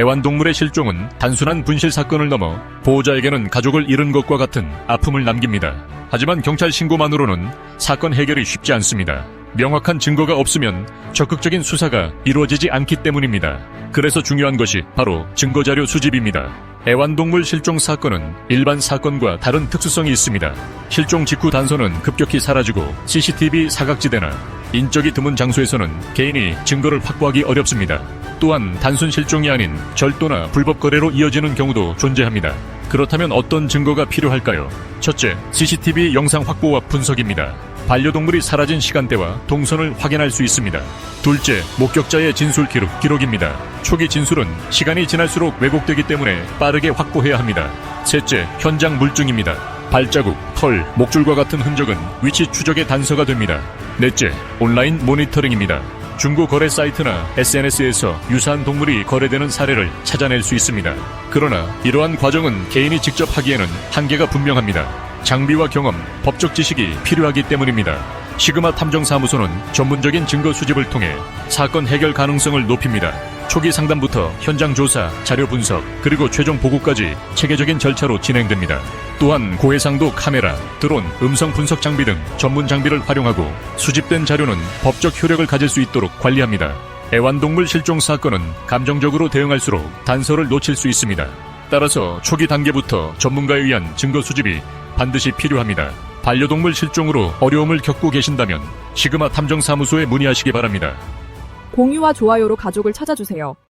애완동물의 실종은 단순한 분실 사건을 넘어 보호자에게는 가족을 잃은 것과 같은 아픔을 남깁니다. 하지만 경찰 신고만으로는 사건 해결이 쉽지 않습니다. 명확한 증거가 없으면 적극적인 수사가 이루어지지 않기 때문입니다. 그래서 중요한 것이 바로 증거자료 수집입니다. 애완동물 실종 사건은 일반 사건과 다른 특수성이 있습니다. 실종 직후 단서는 급격히 사라지고 CCTV 사각지대나 인적이 드문 장소에서는 개인이 증거를 확보하기 어렵습니다. 또한 단순 실종이 아닌 절도나 불법 거래로 이어지는 경우도 존재합니다. 그렇다면 어떤 증거가 필요할까요? 첫째, CCTV 영상 확보와 분석입니다. 반려동물이 사라진 시간대와 동선을 확인할 수 있습니다. 둘째, 목격자의 진술 기록, 기록입니다. 초기 진술은 시간이 지날수록 왜곡되기 때문에 빠르게 확보해야 합니다. 셋째, 현장 물증입니다. 발자국, 털, 목줄과 같은 흔적은 위치 추적의 단서가 됩니다. 넷째, 온라인 모니터링입니다. 중고 거래 사이트나 SNS에서 유사한 동물이 거래되는 사례를 찾아낼 수 있습니다. 그러나 이러한 과정은 개인이 직접 하기에는 한계가 분명합니다. 장비와 경험, 법적 지식이 필요하기 때문입니다. 시그마 탐정사무소는 전문적인 증거 수집을 통해 사건 해결 가능성을 높입니다. 초기 상담부터 현장 조사, 자료 분석, 그리고 최종 보고까지 체계적인 절차로 진행됩니다. 또한 고해상도 카메라, 드론, 음성 분석 장비 등 전문 장비를 활용하고 수집된 자료는 법적 효력을 가질 수 있도록 관리합니다. 애완동물 실종 사건은 감정적으로 대응할수록 단서를 놓칠 수 있습니다. 따라서 초기 단계부터 전문가에 의한 증거 수집이 반드시 필요합니다. 반려동물 실종으로 어려움을 겪고 계신다면 시그마 탐정사무소에 문의하시기 바랍니다. 공유와 좋아요로 가족을 찾아주세요.